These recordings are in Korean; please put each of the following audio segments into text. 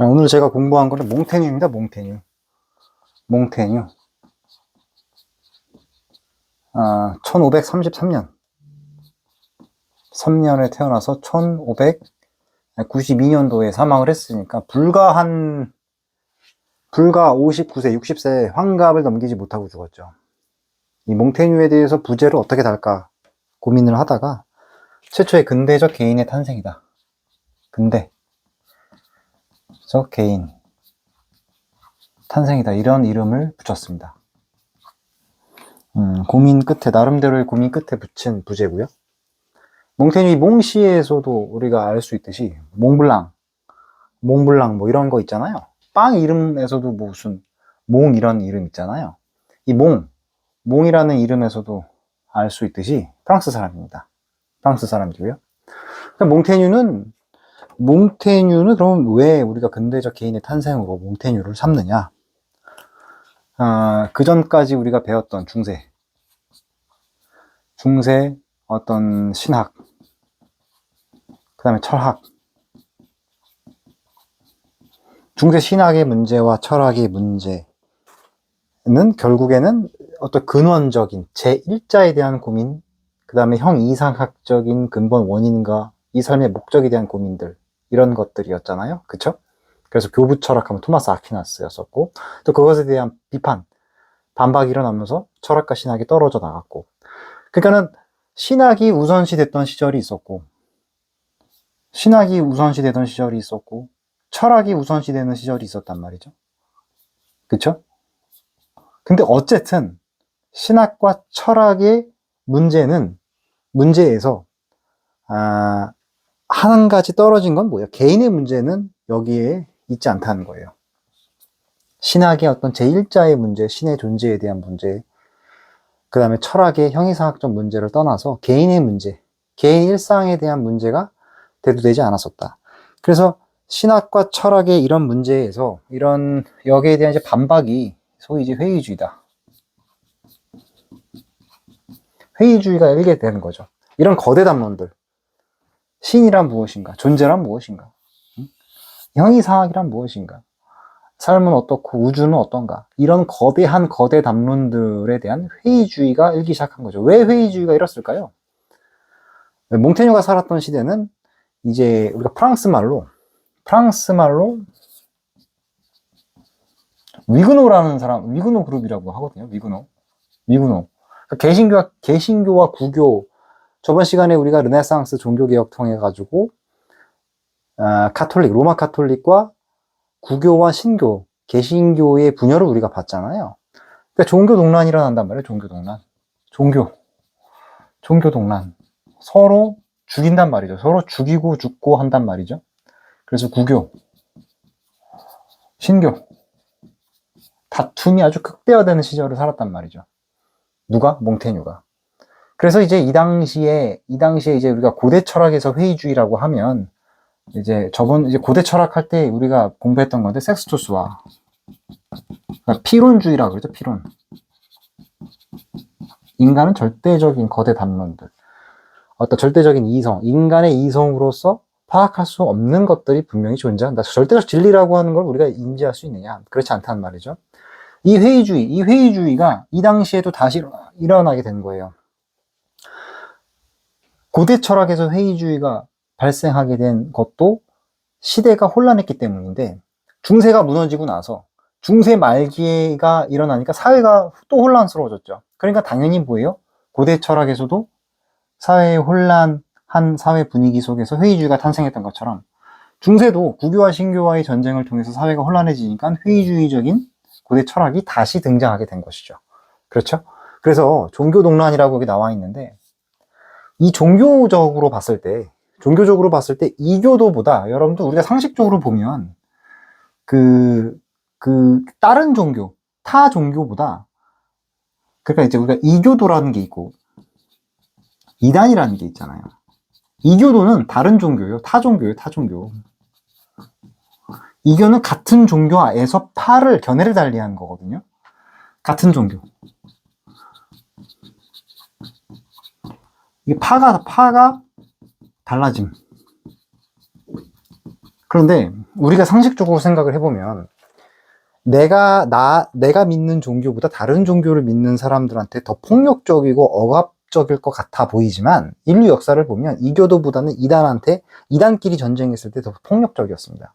아, 오늘 제가 공부한 거는 몽테뉴입니다, 몽테뉴. 몽테뉴. 아, 1533년. 3년에 태어나서 1592년도에 사망을 했으니까, 불과 한, 불과 59세, 60세 환갑을 넘기지 못하고 죽었죠. 이 몽테뉴에 대해서 부제를 어떻게 달까 고민을 하다가, 최초의 근대적 개인의 탄생이다. 근대. 적 개인 탄생이다 이런 이름을 붙였습니다. 음, 고민 끝에 나름대로의 고민 끝에 붙인 부제고요. 몽테뉴 몽시에서도 우리가 알 수 있듯이 몽블랑, 몽블랑 뭐 이런 거 있잖아요. 빵 이름에서도 뭐 무슨 몽 이런 이름 있잖아요. 이 몽, 몽이라는 이름에서도 알 수 있듯이 프랑스 사람입니다. 프랑스 사람이고요. 그러니까 몽테뉴는 몽테뉴는 그럼 왜 우리가 근대적 개인의 탄생으로 몽테뉴를 삼느냐? 아, 그 전까지 우리가 배웠던 중세, 중세 어떤 신학, 그 다음에 철학, 중세 신학의 문제와 철학의 문제는 결국에는 어떤 근원적인 제1자에 대한 고민, 그 다음에 형 이상학적인 근본 원인과 이 삶의 목적에 대한 고민들, 이런 것들이었잖아요. 그쵸? 그래서 교부 철학하면 토마스 아퀴나스였었고, 또 그것에 대한 비판, 반박이 일어나면서 철학과 신학이 떨어져 나갔고, 그러니까는 신학이 우선시 됐던 시절이 있었고, 신학이 우선시 되던 시절이 있었고, 철학이 우선시 되는 시절이 있었단 말이죠. 그쵸? 근데 어쨌든, 신학과 철학의 문제는, 문제에서, 아, 한 가지 떨어진 건 뭐예요? 개인의 문제는 여기에 있지 않다는 거예요. 신학의 어떤 제1자의 문제, 신의 존재에 대한 문제, 그 다음에 철학의 형이상학적 문제를 떠나서 개인의 문제, 개인 일상에 대한 문제가 대두되지 않았었다. 그래서 신학과 철학의 이런 문제에서 이런 여기에 대한 이제 반박이 소위 이제 회의주의다. 회의주의가 일게 되는 거죠. 이런 거대 담론들. 신이란 무엇인가? 존재란 무엇인가? 형이상학이란 무엇인가? 삶은 어떻고 우주는 어떤가? 이런 거대한 거대 담론들에 대한 회의주의가 일기 시작한 거죠. 왜 회의주의가 일었을까요? 몽테뉴가 살았던 시대는 이제 우리가 프랑스 말로 프랑스 말로 위그노라는 사람, 위그노 그룹이라고 하거든요. 위그노. 위그노. 그러니까 개신교와, 개신교와 구교, 저번 시간에 우리가 르네상스 종교개혁 통해 가지고, 아, 카톨릭, 로마 카톨릭과 구교와 신교, 개신교의 분열을 우리가 봤잖아요. 그러니까 종교 동란이 일어난단 말이에요. 종교 동란. 종교. 종교 동란. 서로 죽인단 말이죠. 서로 죽이고 죽고 한단 말이죠. 그래서 구교, 신교. 다툼이 아주 극대화되는 시절을 살았단 말이죠. 누가? 몽테뉴가. 그래서 이제 이 당시에, 이 당시에 이제 우리가 고대 철학에서 회의주의라고 하면, 이제 저번, 이제 고대 철학 할 때 우리가 공부했던 건데, 섹스토스와, 그러니까 피론주의라고 그러죠, 피론. 인간은 절대적인 거대 담론들. 어떤 절대적인 이성, 인간의 이성으로서 파악할 수 없는 것들이 분명히 존재한다. 절대적 진리라고 하는 걸 우리가 인지할 수 있느냐? 그렇지 않다는 말이죠. 이 회의주의, 이 회의주의가 이 당시에도 다시 일어나게 된 거예요. 고대 철학에서 회의주의가 발생하게 된 것도 시대가 혼란했기 때문인데 중세가 무너지고 나서 중세 말기가 일어나니까 사회가 또 혼란스러워졌죠. 그러니까 당연히 뭐예요? 고대 철학에서도 사회의 혼란한 사회 분위기 속에서 회의주의가 탄생했던 것처럼 중세도 구교와 신교와의 전쟁을 통해서 사회가 혼란해지니까 회의주의적인 고대 철학이 다시 등장하게 된 것이죠. 그렇죠? 그래서 종교 동란이라고 여기 나와 있는데 이 종교적으로 봤을 때, 종교적으로 봤을 때 이교도보다 여러분들 우리가 상식적으로 보면 그, 그 다른 종교, 타 종교보다 그러니까 이제 우리가 이교도라는 게 있고 이단이라는 게 있잖아요. 이교도는 다른 종교예요. 타 종교예요. 타 종교. 이교는 같은 종교에서 파를 견해를 달리하는 거거든요. 같은 종교. 이 파가 파가 달라짐. 그런데 우리가 상식적으로 생각을 해보면 내가 나 내가 믿는 종교보다 다른 종교를 믿는 사람들한테 더 폭력적이고 억압적일 것 같아 보이지만 인류 역사를 보면 이교도보다는 이단한테 이단끼리 전쟁했을 때 더 폭력적이었습니다.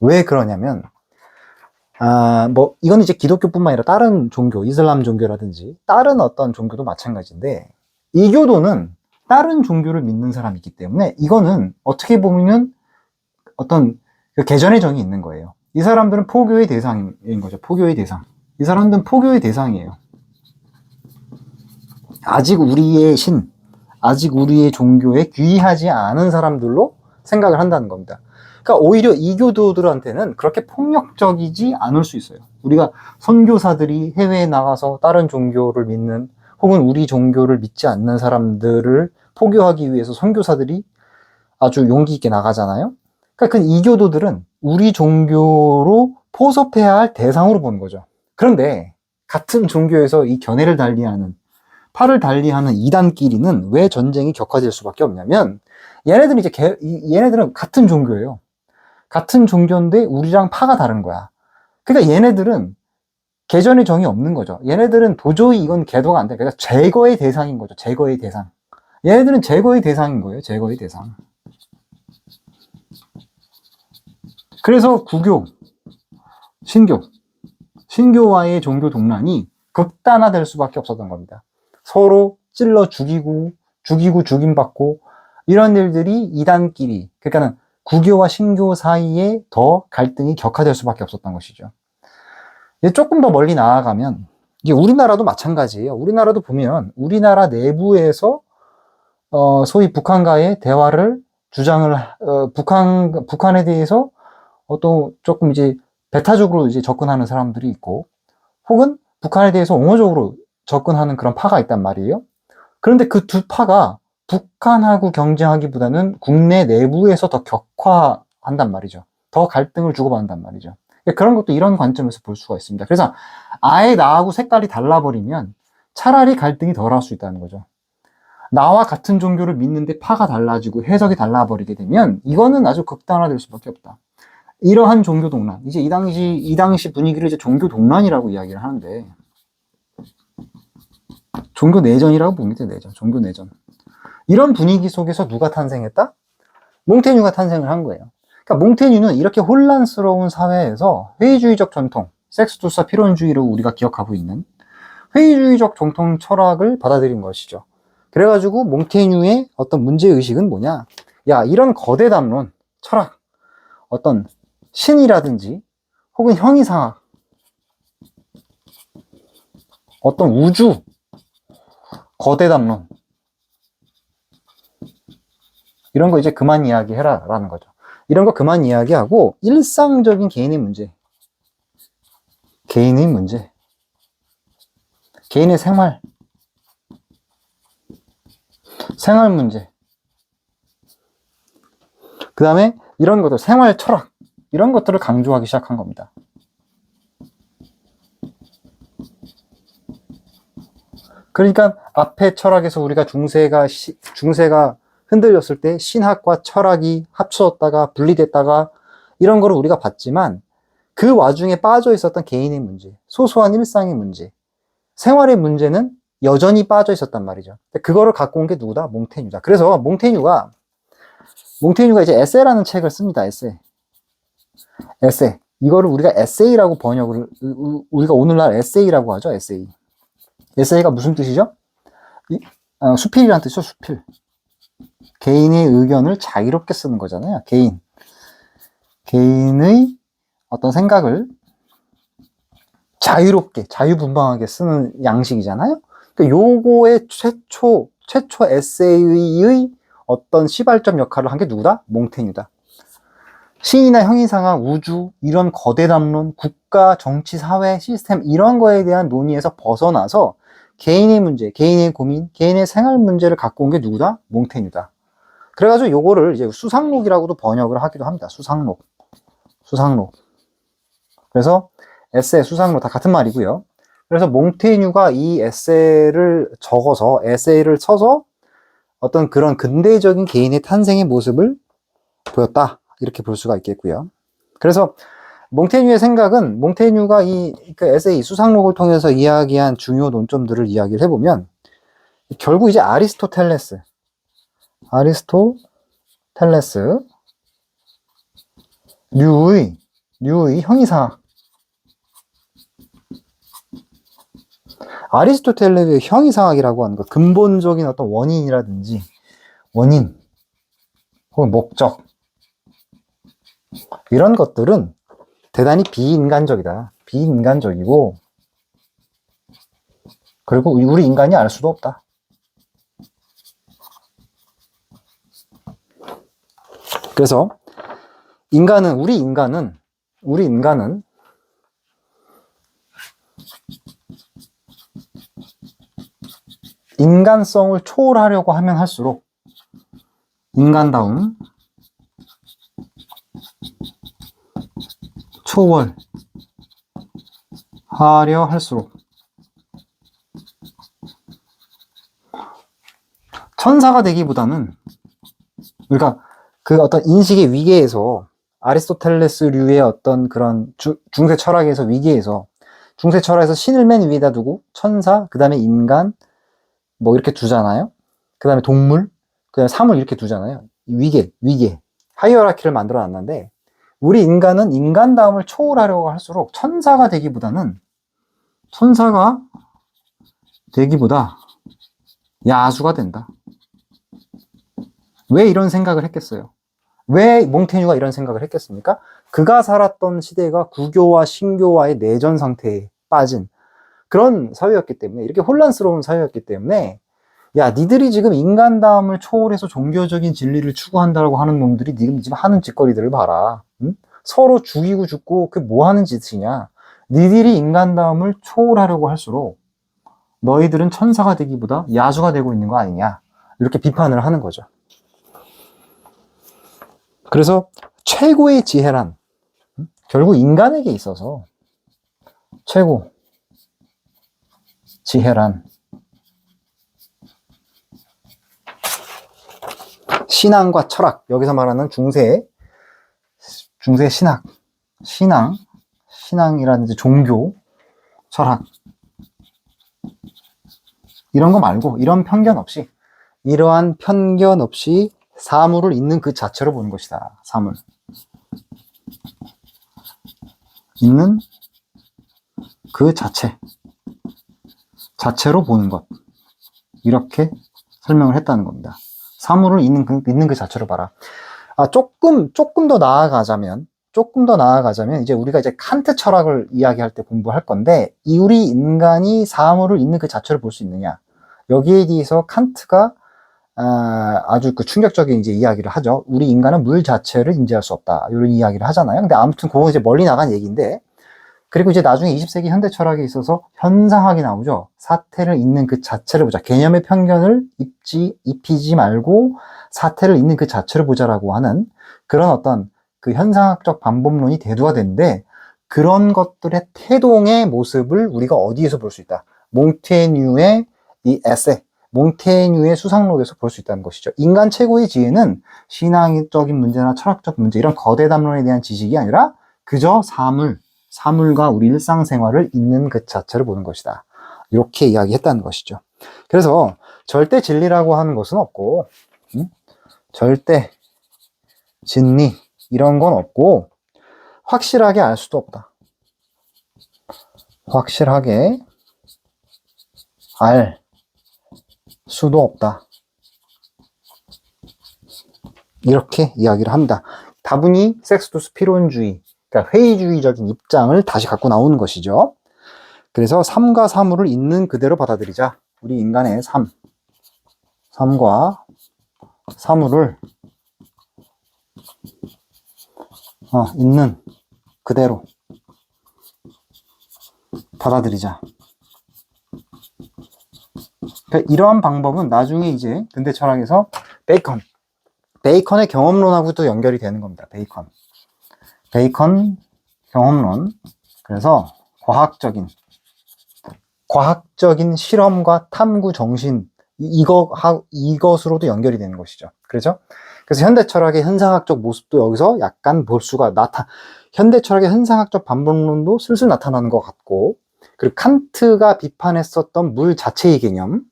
왜 그러냐면 아, 뭐, 이건 이제 기독교뿐만 아니라 다른 종교, 이슬람 종교라든지, 다른 어떤 종교도 마찬가지인데, 이교도는 다른 종교를 믿는 사람이기 때문에, 이거는 어떻게 보면은 어떤 그 개전의 정이 있는 거예요. 이 사람들은 포교의 대상인 거죠. 포교의 대상. 이 사람들은 포교의 대상이에요. 아직 우리의 신, 아직 우리의 종교에 귀하지 않은 사람들로 생각을 한다는 겁니다. 그러니까 오히려 이교도들한테는 그렇게 폭력적이지 않을 수 있어요. 우리가 선교사들이 해외에 나가서 다른 종교를 믿는 혹은 우리 종교를 믿지 않는 사람들을 포교하기 위해서 선교사들이 아주 용기 있게 나가잖아요. 그러니까 그 이교도들은 우리 종교로 포섭해야 할 대상으로 보는 거죠. 그런데 같은 종교에서 이 견해를 달리하는 팔을 달리하는 이단끼리는 왜 전쟁이 격화될 수밖에 없냐면 얘네들은 이제 개- 이- 얘네들은 같은 종교예요. 같은 종교인데 우리랑 파가 다른 거야. 그러니까 얘네들은 개전의 정이 없는 거죠. 얘네들은 도저히 이건 개도가 안 돼. 그러니까 제거의 대상인 거죠. 제거의 대상. 얘네들은 제거의 대상인 거예요. 제거의 대상. 그래서 구교, 신교, 신교와의 종교 동란이 극단화될 수밖에 없었던 겁니다. 서로 찔러 죽이고, 죽이고 죽임받고, 이런 일들이 이단끼리, 그러니까는 구교와 신교 사이에 더 갈등이 격화될 수밖에 없었던 것이죠. 조금 더 멀리 나아가면, 이게 우리나라도 마찬가지예요. 우리나라도 보면, 우리나라 내부에서, 어, 소위 북한과의 대화를 주장을, 어, 북한, 북한에 대해서 어떤 조금 이제 배타적으로 이제 접근하는 사람들이 있고, 혹은 북한에 대해서 옹호적으로 접근하는 그런 파가 있단 말이에요. 그런데 그 두 파가 북한하고 경쟁하기보다는 국내 내부에서 더 격화한단 말이죠. 더 갈등을 주고받는단 말이죠. 그런 것도 이런 관점에서 볼 수가 있습니다. 그래서 아예 나하고 색깔이 달라버리면 차라리 갈등이 덜 할 수 있다는 거죠. 나와 같은 종교를 믿는데 파가 달라지고 해석이 달라버리게 되면 이거는 아주 극단화될 수밖에 없다. 이러한 종교 동란. 이제 이 당시, 이 당시 분위기를 이제 종교 동란이라고 이야기를 하는데, 종교 내전이라고 봅니다, 내전. 종교 내전. 이런 분위기 속에서 누가 탄생했다? 몽테뉴가 탄생을 한 거예요. 그러니까 몽테뉴는 이렇게 혼란스러운 사회에서 회의주의적 전통, 섹스투사 필연주의로 우리가 기억하고 있는 회의주의적 정통 철학을 받아들인 것이죠. 그래가지고 몽테뉴의 어떤 문제의식은 뭐냐? 야, 이런 거대 담론, 철학, 어떤 신이라든지 혹은 형이상학, 어떤 우주, 거대 담론, 이런 거 이제 그만 이야기해라 라는 거죠. 이런 거 그만 이야기하고 일상적인 개인의 문제, 개인의 문제, 개인의 생활, 생활 문제, 그 다음에 이런 것들, 생활 철학, 이런 것들을 강조하기 시작한 겁니다. 그러니까 앞에 철학에서 우리가 중세가 시- 중세가 흔들렸을 때 신학과 철학이 합쳐졌다가 분리됐다가 이런 거를 우리가 봤지만 그 와중에 빠져 있었던 개인의 문제, 소소한 일상의 문제, 생활의 문제는 여전히 빠져 있었단 말이죠. 그거를 갖고 온 게 누구다? 몽테뉴다. 그래서 몽테뉴가 몽테뉴가 이제 에세라는 책을 씁니다. 에세. 에세. 이거를 우리가 에세이라고 번역을 우리가 오늘날 에세이라고 하죠. 에세이. 에세이가 무슨 뜻이죠? 이, 어, 수필이라는 뜻이죠. 수필. 개인의 의견을 자유롭게 쓰는 거잖아요. 개인. 개인의 어떤 생각을 자유롭게, 자유분방하게 쓰는 양식이잖아요. 그러니까 요거의 최초, 최초 에세이의 어떤 시발점 역할을 한 게 누구다? 몽테뉴다. 신이나 형이상학, 우주, 이런 거대 담론, 국가, 정치, 사회, 시스템, 이런 거에 대한 논의에서 벗어나서 개인의 문제, 개인의 고민, 개인의 생활 문제를 갖고 온 게 누구다? 몽테뉴다. 그래가지고 요거를 이제 수상록이라고도 번역을 하기도 합니다. 수상록. 수상록. 그래서 에세, 수상록 다 같은 말이고요. 그래서 몽테뉴가 이 에세이를 적어서, 에세이를 써서 어떤 그런 근대적인 개인의 탄생의 모습을 보였다. 이렇게 볼 수가 있겠고요. 그래서 몽테뉴의 생각은 몽테뉴가 이 그 에세이 수상록을 통해서 이야기한 중요 논점들을 이야기를 해보면 결국 이제 아리스토텔레스, 아리스토텔레스 류의 류의 형이상학 아리스토텔레스의 형이상학이라고 하는 것 근본적인 어떤 원인이라든지 원인 혹은 목적 이런 것들은 대단히 비인간적이다. 비인간적이고 그리고 우리 인간이 알 수도 없다. 그래서 인간은 우리 인간은 우리 인간은 인간성을 초월하려고 하면 할수록 인간다움 초월 하려 할수록 천사가 되기보다는 그러니까 그 어떤 인식의 위계에서 아리스토텔레스류의 어떤 그런 주- 중세 철학에서 위계에서 중세 철학에서 신을 맨 위에다 두고 천사 그 다음에 인간 뭐 이렇게 두잖아요. 그 다음에 동물 그 다음에 사물 이렇게 두잖아요. 위계 위계 하이어라키를 만들어 놨는데 우리 인간은 인간다움을 초월하려고 할수록 천사가 되기보다는 천사가 되기보다 야수가 된다. 왜 이런 생각을 했겠어요? 왜 몽테뉴가 이런 생각을 했겠습니까? 그가 살았던 시대가 구교와 신교와의 내전 상태에 빠진 그런 사회였기 때문에 이렇게 혼란스러운 사회였기 때문에 야 니들이 지금 인간다움을 초월해서 종교적인 진리를 추구한다고 하는 놈들이 지금 지금 하는 짓거리들을 봐라. 응? 서로 죽이고 죽고 그뭐 하는 짓이냐? 니들이 인간다움을 초월하려고 할수록 너희들은 천사가 되기보다 야수가 되고 있는 거 아니냐? 이렇게 비판을 하는 거죠. 그래서 최고의 지혜란 응? 결국 인간에게 있어서 최고 지혜란 신앙과 철학 여기서 말하는 중세 중세 신학 신앙 신앙이라든지 종교 철학. 이런 거 말고 이런 편견 없이 이러한 편견 없이 사물을 있는 그 자체로 보는 것이다 사물. 있는 그 자체 자체로 보는 것. 이렇게 설명을 했다는 겁니다. 사물을 있는 그, 있는 그 자체로 봐라. 아, 조금, 조금 더 나아가자면, 조금 더 나아가자면, 이제 우리가 이제 칸트 철학을 이야기할 때 공부할 건데, 이 우리 인간이 사물을 있는 그 자체로 볼수 있느냐. 여기에 대해서 칸트가, 아, 아주 그 충격적인 이제 이야기를 하죠. 우리 인간은 물 자체를 인지할 수 없다. 이런 이야기를 하잖아요. 근데 아무튼 그거 이제 멀리 나간 얘기인데, 그리고 이제 나중에 20세기 현대 철학에 있어서 현상학이 나오죠. 사태를 있는 그 자체를 보자. 개념의 편견을 입지, 입히지 말고 사태를 있는 그 자체를 보자라고 하는 그런 어떤 그 현상학적 반복론이 대두가 되는데 그런 것들의 태동의 모습을 우리가 어디에서 볼 수 있다. 몽테뉴의 이 에세, 몽테뉴의 수상록에서 볼 수 있다는 것이죠. 인간 최고의 지혜는 신앙적인 문제나 철학적 문제, 이런 거대 담론에 대한 지식이 아니라 그저 사물, 사물과 우리 일상생활을 있는 그 자체를 보는 것이다. 이렇게 이야기했다는 것이죠. 그래서 절대 진리라고 하는 것은 없고, 음? 절대 진리 이런 건 없고 확실하게 알 수도 없다. 확실하게 알 수도 없다. 이렇게 이야기를 합니다. 다분히 섹스투스 피론주의, 그러니까 회의주의적인 입장을 다시 갖고 나오는 것이죠. 그래서 삶과 사물을 있는 그대로 받아들이자. 우리 인간의 삶, 삶과 사물을 어, 있는 그대로 받아들이자. 그러니까 이러한 방법은 나중에 이제 근대 철학에서 베이컨, 베이컨의 경험론하고도 연결이 되는 겁니다. 베이컨. 베이컨 경험론. 그래서 과학적인, 과학적인 실험과 탐구 정신, 이- 이거, 하, 이것으로도 연결이 되는 것이죠. 그렇죠? 그래서 현대 철학의 현상학적 모습도 여기서 약간 볼 수가 나타, 현대 철학의 현상학적 반복론도 슬슬 나타나는 것 같고, 그리고 칸트가 비판했었던 물 자체의 개념,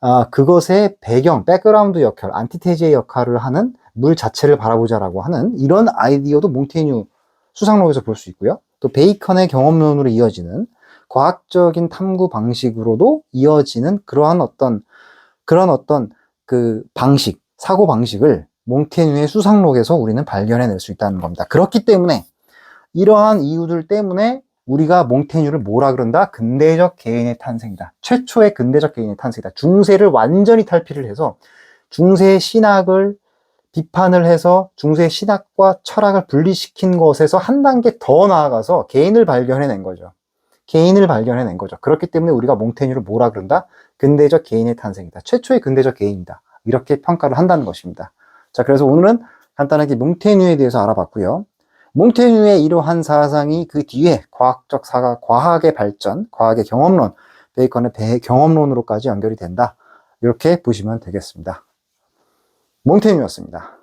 아, 그것의 배경, 백그라운드 역할, 안티테제의 역할을 하는 물 자체를 바라보자라고 하는 이런 아이디어도 몽테뉴 수상록에서 볼 수 있고요. 또 베이컨의 경험론으로 이어지는 과학적인 탐구 방식으로도 이어지는 그러한 어떤 그런 어떤 그 방식, 사고 방식을 몽테뉴의 수상록에서 우리는 발견해낼 수 있다는 겁니다. 그렇기 때문에 이러한 이유들 때문에 우리가 몽테뉴를 뭐라 그런다? 근대적 개인의 탄생이다. 최초의 근대적 개인의 탄생이다. 중세를 완전히 탈피를 해서 중세의 신학을 비판을 해서 중세의 신학과 철학을 분리시킨 것에서 한 단계 더 나아가서 개인을 발견해낸 거죠. 개인을 발견해낸 거죠. 그렇기 때문에 우리가 몽테뉴를 뭐라 그런다? 근대적 개인의 탄생이다. 최초의 근대적 개인이다. 이렇게 평가를 한다는 것입니다. 자, 그래서 오늘은 간단하게 몽테뉴에 대해서 알아봤고요. 몽테뉴의 이러한 사상이 그 뒤에 과학적 사과, 과학의 발전, 과학의 경험론, 베이컨의 배- 경험론으로까지 연결이 된다. 이렇게 보시면 되겠습니다. 몽테뉴였습니다.